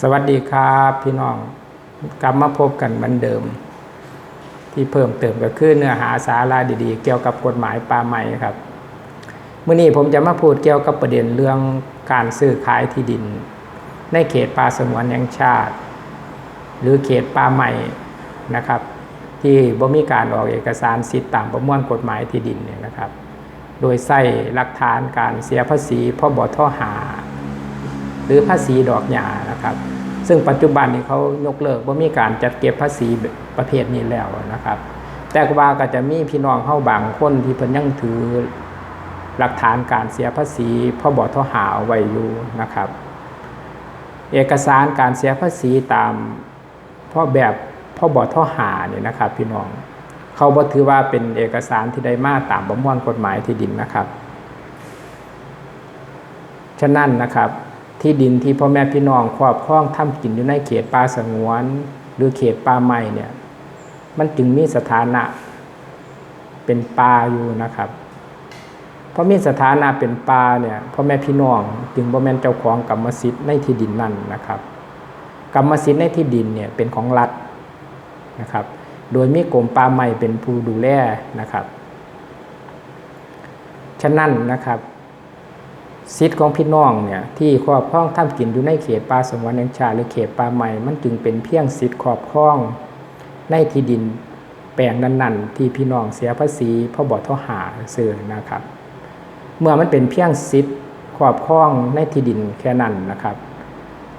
สวัสดีครับพี่น้องกลับมาพบกันเหมือนเดิม ที่เพิ่มเติมก็คือเนื้อหาสาระดีๆ เกี่ยวกับกฎหมายป่าไม้ครับเมื่อนี้ผมจะมาพูดเกี่ยวกับประเด็นเรื่องการซื้อขายที่ดิน ในเขตป่าสงวนแห่งชาติ หรือเขตป่าไม้นะครับ ที่บ่มีการออกเอกสารสิทธิตามประมวลกฎหมายที่ดินเนี่ยนะครับ โดยใส่หลักฐานการเสียภาษีพ่อบอท่อหา หรือภาษีดอกหญ้า นะครับ ซึ่งปัจจุบันนี้เขายกเลิกว่ามีการจัดเก็บภาษีประเภทนี้แล้วนะครับ แต่ว่าก็จะมีพี่น้องเข้าบางคนที่เพิ่นยังถือหลักฐานการเสียภาษีพ่อบอทหาเอาไว้อยู่นะครับ เอกสารการเสียภาษีตามพ่อแบบพ่อบอทหาเนี่ยนะครับ พี่น้องเขาบ่ถือว่าเป็นเอกสารที่ได้มาตามประมวลกฎหมายที่ดินนะครับ ฉะนั้นนะครับ ที่ดินที่พ่อแม่พี่น้องครอบครองทำกินอยู่ในเขตป่าสงวน หรือเขตป่าไม้เนี่ยมันจึงมีสถานะเป็นป่าอยู่นะครับเพราะมีสถานะเป็นป่าเนี่ยพ่อแม่พี่น้องจึงบ่แม่นเจ้าของกรรมสิทธิ์ในที่ดินนั่นนะครับกรรมสิทธิ์ในที่ดินเนี่ยเป็นของรัฐนะครับ โดยมีกรมป่าไม้เป็นผู้ดูแลนะครับ ฉะนั้นนะครับ สิทธิ์ของพี่น้องเนี่ยที่ครอบครองทำกินอยู่ในเขตป่าสงวนแห่งชาติหรือเขตป่าใหม่มันจึงเป็นเพียงสิทธิ์ครอบครอง ในที่ดินแปลงนั้นๆ ที่พี่น้องเสียภาษีพ่อบอทหาซื้อนะครับ เมื่อมันเป็นเพียงสิทธิ์ครอบครองในที่ดินแค่นั้นนะครับ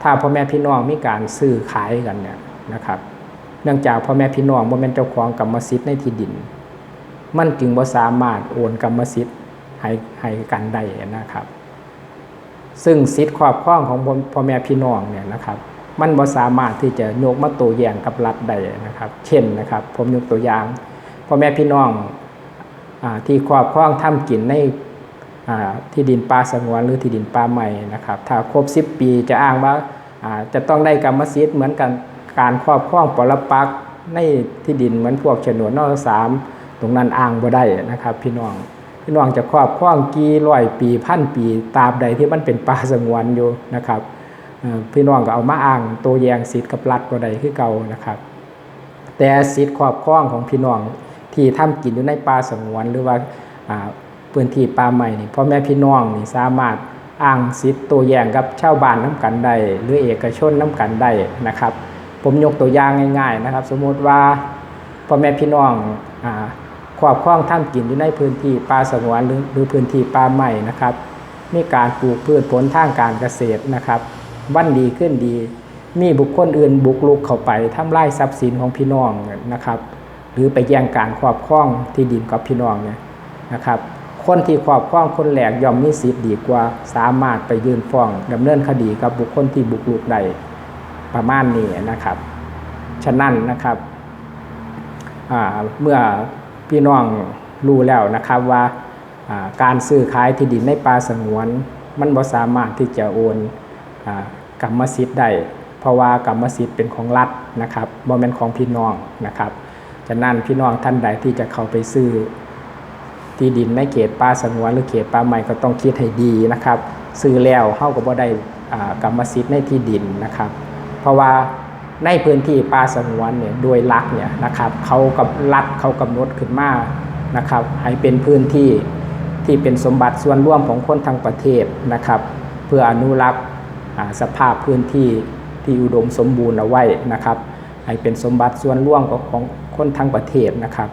ถ้าพ่อแม่พี่น้องมีการซื้อขายกันเนี่ยนะครับ เนื่องจากพ่อแม่พี่น้องบ่แม่นเจ้าของกรรมสิทธิ์ในที่ดิน มันจึงบ่สามารถโอนกรรมสิทธิ์ให้ให้กันได้นะครับ ซึ่งสิทธิ์ครอบครองของพ่อแม่พี่น้องเนี่ยนะครับ มันบ่สามารถที่จะยกมาตัวแย่งกับรัฐได้นะครับ เช่นนะครับ ผมยกตัวอย่างพ่อแม่พี่น้องอที่ครอบครองทำกินในที่ดินป่าสงวนหรือที่ดินป่าใหม่นะครับ ถ้าครบ 10 ปีจะอ้างว่าจะต้องได้กรรมสิทธิ์เหมือนกันการครอบครองปรปักในที่ดินเหมือนพวกโฉนดนอสามตรงนั้นอ้างบ่ได้นะครับ พี่น้อง พี่น้องจะครอบครองกี่ร้อยปีพันปีตาบใดที่มันเป็นป่าสงวนอยู่นะครับพี่น้องก็เอามาอ้างตัวแยงสิทธิ์กับรัฐบ่ได้คือเก่านะครับ แต่สิทธิ์ครอบครองของพี่น้องที่ทำกินอยู่ในป่าสงวนหรือว่าพื้นที่ป่าใหม่นี่พ่อแม่พี่น้องนี่สามารถอ้างสิทธิ์ตัวแยงกับชาวบ้านน้ากันได้หรือเอกชนน้ากันได้นะครับ ผมยกตัวอย่างง่าย ๆนะครับ สมมุติว่าพ่อแม่พี่น้อง ครอบครองทำกินอยู่ในพื้นที่ป่าสงวนหรือหรือพื้นที่ป่าใหม่นะครับ มีการปลูกพืชผลทางการเกษตรนะครับวันดีขึ้นดี มีบุคคลอื่นบุกลุกเข้าไปทำลายทรัพย์สินของพี่น้องนะครับ หรือไปแย่งการครอบครองที่ดินกับพี่น้องเนี่ยนะครับ คนที่ครอบครองคนแหลกย่อมมีสิทธิ์ดีกว่า สามารถไปยื่นฟ้องดำเนินคดีกับบุคคลที่บุกลุกใดประมาณนี้นะครับ ฉะนั้นนะครับเมื่อ พี่น้องรู้แล้วนะครับว่าการซื้อขายที่ดินในป่าสงวน มันบ่สามารถที่จะโอนกรรมสิทธิ์ได้เพราะว่ากรรมสิทธิ์เป็นของรัฐนะครับบ่แม่นของพี่น้องนะครับฉะนั้นพี่น้องท่านใดที่จะเข้าไปซื้อที่ดินในเขตป่าสงวนหรือเขตป่าใหม่ก็ต้องคิดให้ดีนะครับ ซื้อแล้วเฮาก็บ่ได้กรรมสิทธิ์ในที่ดินนะครับ เพราะว่า ในพื้นที่ป่าสงวนเนี่ยโดยลักเนี่ยนะครับเขากับรัฐเขากำหนดขึ้นมานะครับให้เป็นพื้นที่ที่เป็นสมบัติส่วนร่วมของคนทั้งประเทศนะครับเพื่ออนุรักษ์สภาพพื้นที่ที่อุดมสมบูรณ์เอาไว้นะครับให้เป็นสมบัติส่วนร่วมของคนทั้งประเทศนะครับ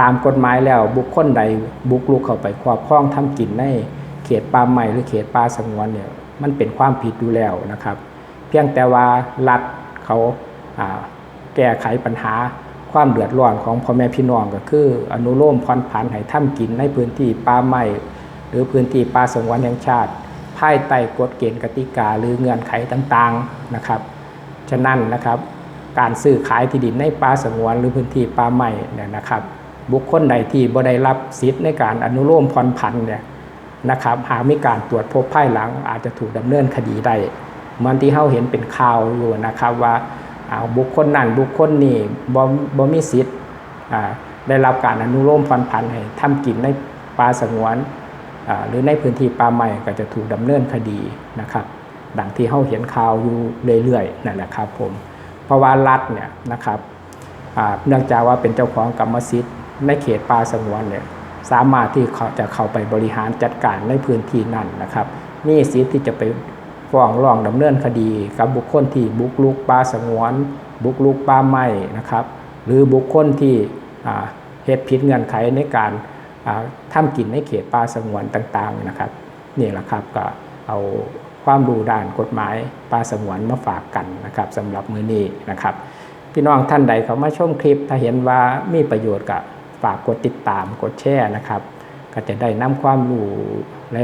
ตามกฎหมายแล้วบุคคลใดบุกลุกเข้าไปครอบครองทำกินในเขตป่าใหม่หรือเขตป่าสงวนเนี่ยมันเป็นความผิดอยู่แล้วนะครับ เพียงแต่ว่ารัฐ เขาแก้ไขปัญหาความเดือดร้อนของพ่อแม่พี่น้องก็คือ อนุโลมผ่อนผันให้ทำกินในพื้นที่ป่าไม้หรือพื้นที่ป่าสงวนแห่งชาติ ภายใต้กฎเกณฑ์กติกาหรือเงื่อนไขต่างๆนะครับฉะนั้นนะครับการซื้อขายที่ดินในป่าสงวนหรือพื้นที่ป่าไม้เนี่ยนะครับ บุคคลใดที่บ่ได้รับสิทธิ์ในการอนุโลมผ่อนผันเนี่ยนะครับหากมีการตรวจพบภายหลังอาจจะถูกดำเนินคดีได้ เหมือนที่เฮาเห็นเป็นข่าวอยู่นะครับว่าบุคคลนั่นบุคคลนี่บ่บ่มีสิทธิ์ได้รับการอนุโลมผ่อนผันให้ทำกินในป่าสงวนหรือในพื้นที่ป่าใหม่ก็จะถูกดำเนินคดีนะครับดังที่เฮาเห็นข่าวอยู่เรื่อยๆนั่นแหละครับผมเพราะว่ารัฐเนี่ยนะครับเนื่องจากว่าเป็นเจ้าของกรรมสิทธิ์ในเขตป่าสงวนเนี่ยสามารถที่เขาจะเข้าไปบริหารจัดการในพื้นที่นั้นนะครับมีสิทธิ์ที่จะไป ฟ้องร้องดำเนินคดีกับบุคคลที่บุกรุกป่าสงวน บุกรุกป่าไม้นะครับ หรือบุคคลที่เหตุผิดเงื่อนไขในการอ่าทำกินในเขตป่าสงวนต่างๆนะครับนี่แหละครับก็เอาความรู้ด้านกฎหมายป่าสงวนมาฝากกันนะครับสำหรับมือนี้นะครับ พี่น้องท่านใดเขามาชมคลิป ถ้าเห็นว่ามีประโยชน์ก็ฝากกดติดตามกดแชร์นะครับ ก็จะได้นำความรู้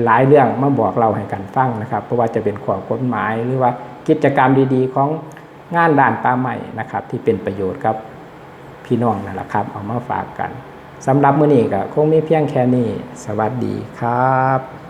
หลาย ๆ เรื่องมาบอกเราให้กันฟังนะครับ เพราะว่าจะเป็นข้อกฎหมายหรือว่ากิจกรรมดีๆ ของงานด่านป่าใหม่นะครับ ที่เป็นประโยชน์ครับพี่น้องนั่นแหละครับเอามาฝากกันสำหรับมื้อนี้ก็คงมีเพียงแค่นี้ สวัสดีครับ